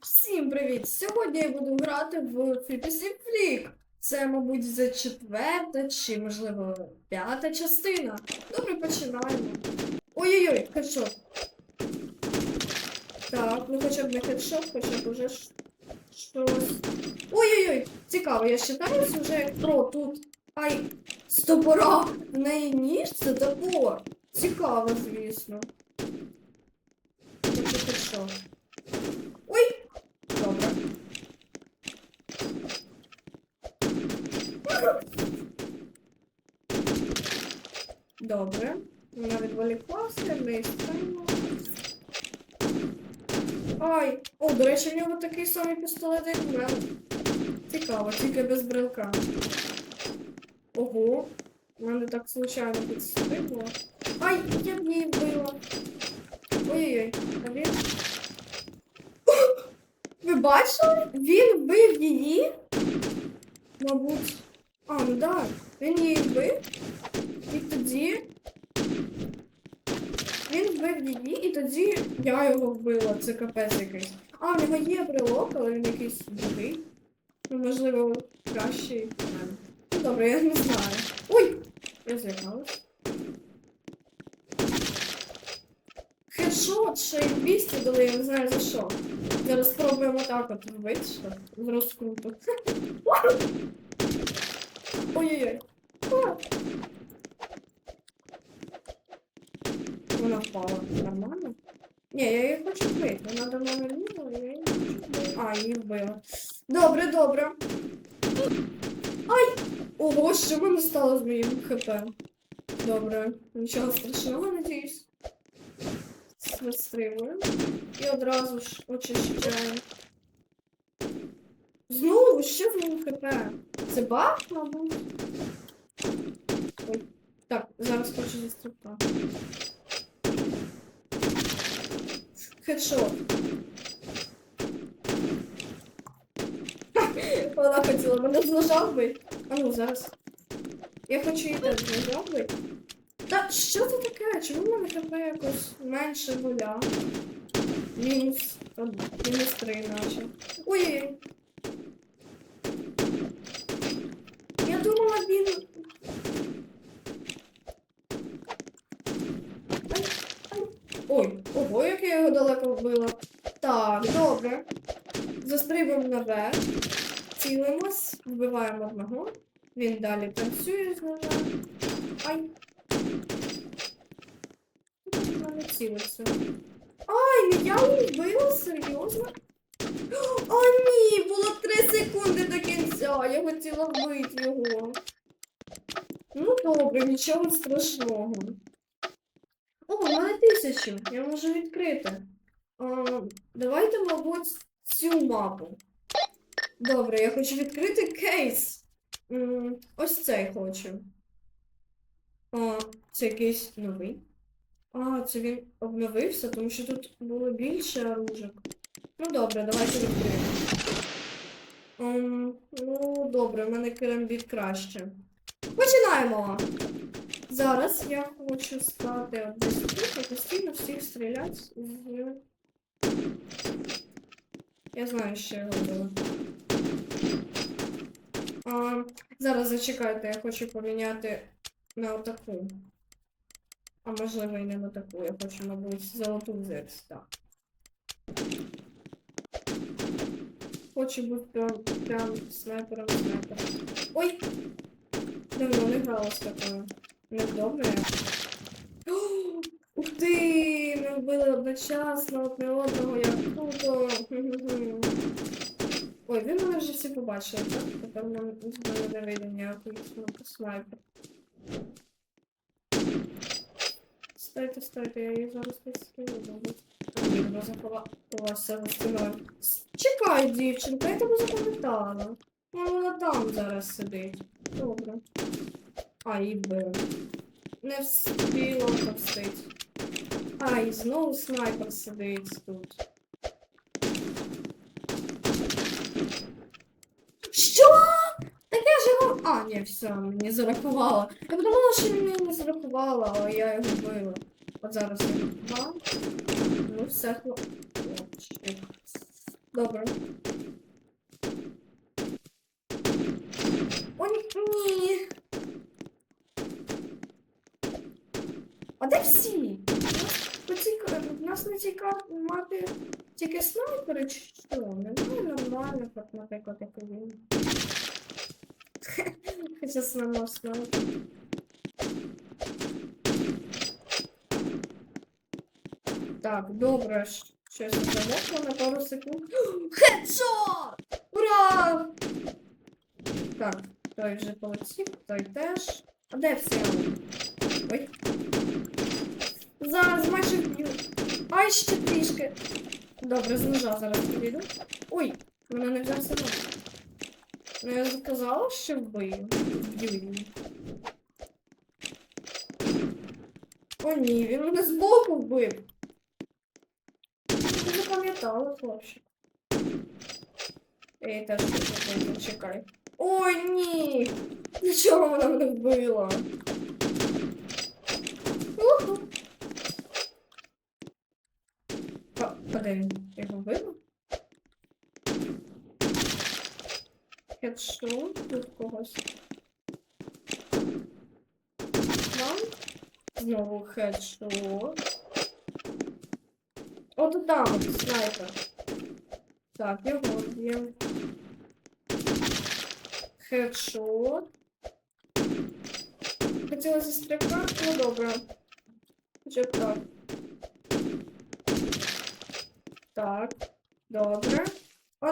Всім привіт! Сьогодні я буду грати в Fantasy Flick. Це, мабуть, за четверта чи, можливо, п'ята частина. Добре, починаємо. Ой-ой-ой, хедшот. Так, ну хоча б не хедшот, хоча б уже щось. Ой-ой-ой, цікаво, я считаюсь вже як про тут. Ай, стопора! В неї ніж це топор. Цікаво, звісно. Це хедшот. Ой! Добре. Добре. Вона відволіклася, іспанно. Ай! О, до речі, в нього такий самий пістолет, як в мене. Цікаво, тільки без брелка. Ого. У мене так случайно підстрибнуло. Ай, я б її вбила. Ой-ой-ой, а він. Ви бачили? Він вбив її. Мабуть. А, ну так. Він її вбив. І тоді. Він вбив її, і тоді я його вбила. Це капець якийсь. А, в нього є брелок, але він якийсь другий. Ну, можливо, кращий. Ну, добре, я не знаю. Ой! Я злякалась. Хедшот, ще й 200 дали, я не знаю за що. Зараз спробуємо так от вбити, що в розкруту. Ой-ой-ой. А. Вона впала. Нормально? Ні, я її хочу вбити. Вона до мене лізла, я її хочу вбити. А, її вбила. Добре, добре. Ай! Ого, що в мене стало з моїм хп? Добре, нічого страшного, надіюсь. Вистрілюємо. І одразу ж очищаємо. Знову, що з моїм хп? Це баг, мабуть? Так, зараз хочу зі стрибка. Хедшот. Вона хотіла мене з ножа вбити. А ну, зараз. Я хочу її теж з би. Та що це таке? Чому в мене хп якось менше нуля? Мінус. Мінус три наче. Ой-ой-ой. Я думала, він. Ай, ай. Ой, ого, як я його далеко вбила. Так, добре. Застрибуємо наверх. Цілимось, вбиваємо одного. Він далі танцює з ножа. Ай. Не цілиться. Ай, не я вбила? Серйозно? О, ні, було 3 секунди до кінця. Я хотіла вбити його. Ну добре, нічого страшного. О, у мене тисячу. Я можу відкрити. А, давайте, мабуть, цю мапу. Добре, я хочу відкрити кейс. М, Ось цей хочу. А, це якийсь новий. А, це він обновився, тому що тут було більше оружок. Ну добре, давайте відкриємо. Ем, ну, добре, в мене керамбіт краще. Починаємо! Зараз я хочу стати і постійно всіх стріляти з. Я знаю, що я робила. А, зараз зачекайте, я хочу поміняти на отаку. А можливо і не на таку. Я хочу, мабуть, золоту взяти. Так. Хочу бути прям, прям снайпером снайпером. Ой! Давно не грала з такою. Я. О, Ух ти! Ми вбили одночасно одне одного, як круто. Ой, ви мене вже всі побачили, так? Тепер мене не вийде ніякий снайпер. Стойте, стойте, я її зараз десь скину. Вона заховалася за стіною. Чекай, дівчинка, я тебе запам'ятала. Ну, Вона там зараз сидить. Добре. А, її вбили. Не встигла повстить. Ай, знову снайпер сидить тут. Що? Так я ж його. А, ні, все, мені зарахувала. Я подумала, що мені не зарахувала, але я його вбила. От зараз я два. Ну, все хлоп. Добре. О, ні. А де всі? У нас, по цій ка- кар- мапі тільки снайпери чи що? Немає нормальних, от, наприклад, як він. Хоча саме снайпер. Так, добре. Щось замокло на пару секунд. Хедшот! Ура! Так, той вже полетів, той теж. А де всі? Ой. Зараз майже вб'ю. Ще трішки. Добре, з ножа зараз підійду. Ой, мене не взявся нож. Ну я сказала, що вбию. Вб'ю її. О ні, він мене збоку вбив. Я запам'ятала, хлопчик. Її теж чекай. Ой, ні! Нічого вона мене вбила. Він? Я його вбила? Хедшот тут когось. Вам? Знову хедшот. От там, снайпер. Так, його є. Хедшот. Хотіла застрибати, ну добре. Хоча б так. Так, добре. О.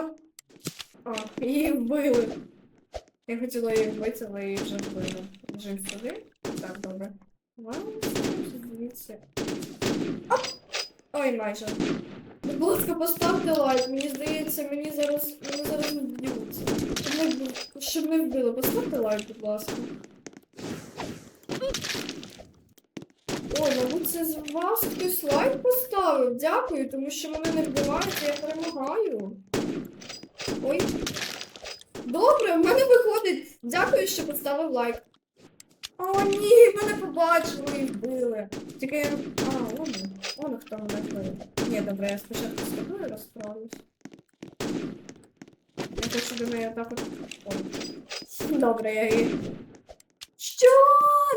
А, її вбили. Я хотіла її вбити, але її вже вбили. Біжим сюди. Так, добре. Вам дивіться. Оп! Ой, майже. Будь ласка, поставте лайк. Мені здається, мені зараз мені зараз не, вб- щоб не вбили. Поставте лайк, будь ласка. Ой, мабуть, це з вас хтось лайк поставив. Дякую, тому що мене не вбивають, я перемагаю. Ой. Добре, в мене виходить. Дякую, що поставив лайк. О, ні, мене побачили і вбили. Тільки я. А, ладно. Вон хто мене вбив. Ні, добре, я спочатку з тобою розправлюсь. Я хочу до неї отак от. Добре, я її. Що?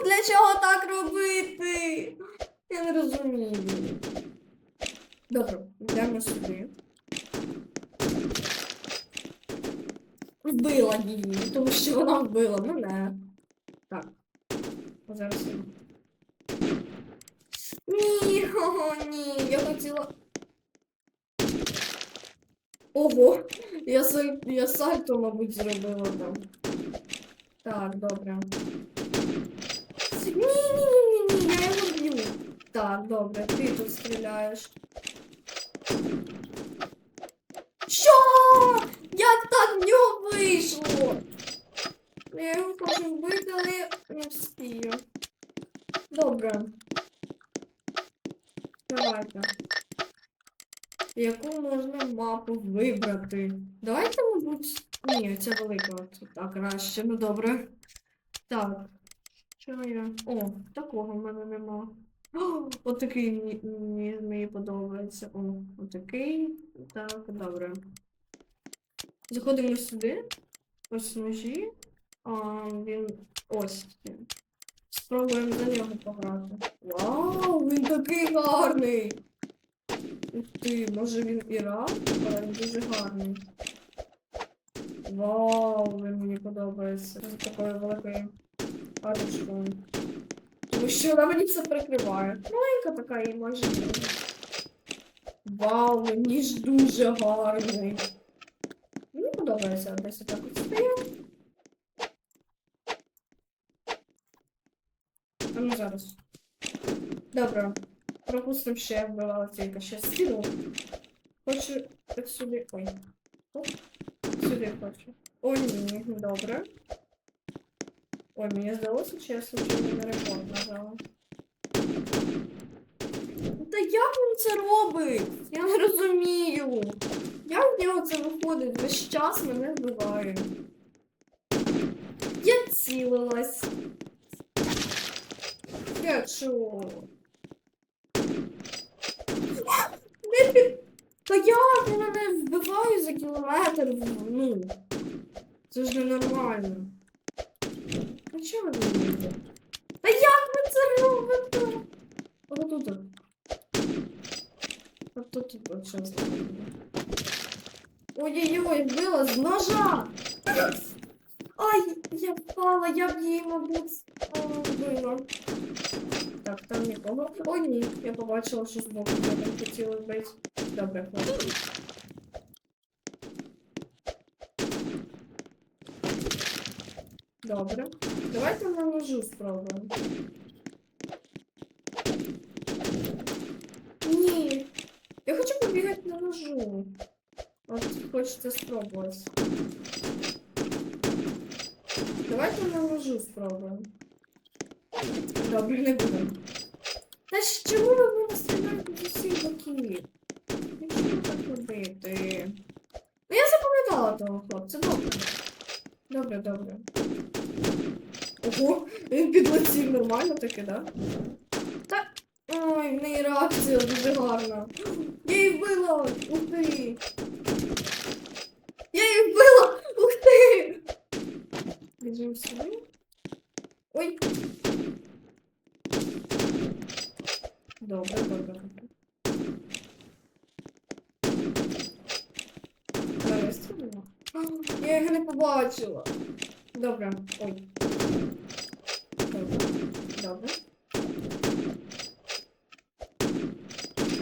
Для чого так робити? Я не розумію. Добре, йдемо сюди. Вбила її, тому що вона вбила мене. Так. Зараз. Ні, о, ні, я хотіла. Ого, я, я сальто, мабуть, зробила там. Так, добре. Ні, ні, ні, ні, ні, я його б'ю. Так, добре, ти тут стріляєш. Що? Як так в нього вийшло? Я його хочу вбити, але не встію. Добре. Давайте. Яку можна мапу вибрати? Давайте, мабуть. Ні, ця велика. Так, краще, ну добре. Так. Що я? О, такого в мене нема. Отакий мені, мені подобається. О, отакий. Так, добре. Заходимо сюди. Ось ножі. А, він ось він. Спробуємо за нього пограти. Вау, він такий гарний! Ух ти, може він і рад, але він дуже гарний. Вау, він мені подобається. З такою великою арочкою. Тому що вона мені все прикриває. Маленька така і не. Вау, мені ж дуже гарний. Мені подобається десь так от стояв. А ну зараз. Добре. Пропустимо, що я вбивала тільки ще сіду. Хочу от сюди. Ой. Оп. Сюди хочу. О, ні, добре. Ой, мені здалося, що я случайно на рекорд нажала. Та як він це робить? Я не розумію. Як в нього це виходить? Весь час мене вбиває. Я цілилась. Я чого? Та як він мене вбиває метр, в- ну. Це ж ненормально. А чого ви не робите? Та як ви це робите? Ось тут. от. От тут от, от щас. Ой-ой-ой, вбила з ножа! Ай, я впала, я б її, мабуть, а, вбила. Так, там нікого. О, ні, я побачила, що збоку мене хотіли вбити. Добре, хлопці. Добре. Давайте на ножу спробуємо. Ні. Я хочу побігати на ножу. От хочеться спробувати. Давайте на ножу спробуємо. Добре, не будемо. Та ж чому ви мене стріляєте з усіх боків? Чому так робити? Ну я запам'ятала того хлопця, добре. Добре, добре. Ого, він підлетів нормально таки, да? Та. Ой, в неї реакція дуже гарна. Я її вбила! Ух ти! Я її вбила! Ух ти! Біжимо сюди. Ой. Добре, добре. Я його не побачила. Добре. Ой. Добре.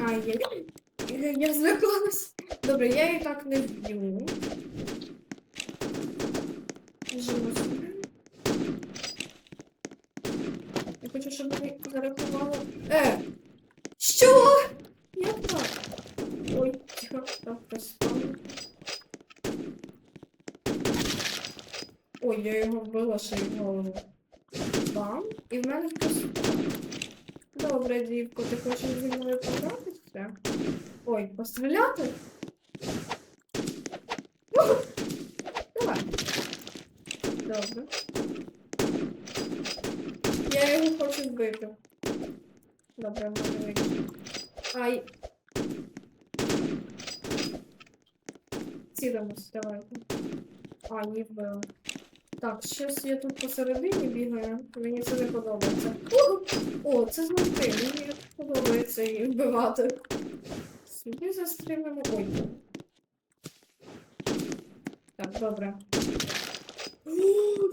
Ай-яй-яй. Я, я злякалась. Добре, я її так не вб'ю. Біжимо сюди. Я хочу, щоб вони зарахували. Е! Що? Як так? Ой, тихо, так, поставлю. Ой, я його вбила голову. Бам. І в мене хтось. Добре, дівко, ти хочеш зі мною погратися? Ой, постріляти? Ну, Давай. Добре. Я його хочу вбити. Добре, мене вийшло. Ай. Цілимось, давайте. А, не вбила. Так, щось я тут посередині бігаю. Мені це не подобається. О, це знайти. Мені подобається її вбивати. Сюди застрілимо. Ой. Так, добре.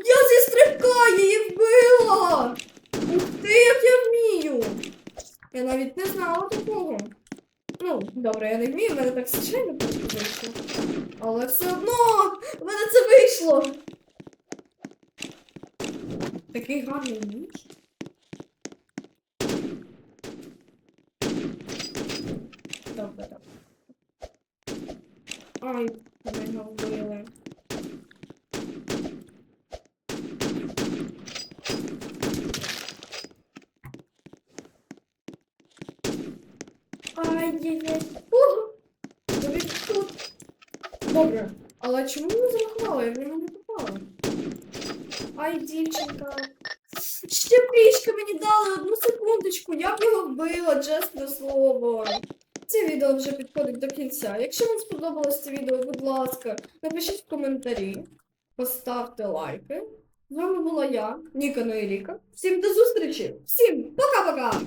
Я зі стрибка її вбила! Ух ти, як я вмію! Я навіть не знала такого. Ну, добре, я не вмію, в мене так звичайно вийшло. Але все одно в мене це вийшло. Такий гарний ніж. Добре, добре. Ай, мене вбили. Ай-яй-яй. Угу. Тобі тут. Добре. Але чому не зарахувала? Я в нього не попала. Ай, дівчинка. Ще пішки мені дали одну секундочку, я б його вбила, чесне слово. Це відео вже підходить до кінця. Якщо вам сподобалось це відео, будь ласка, напишіть в коментарі, поставте лайки. З вами була я, Ніка Ноєріка. Всім до зустрічі! Всім пока-пока!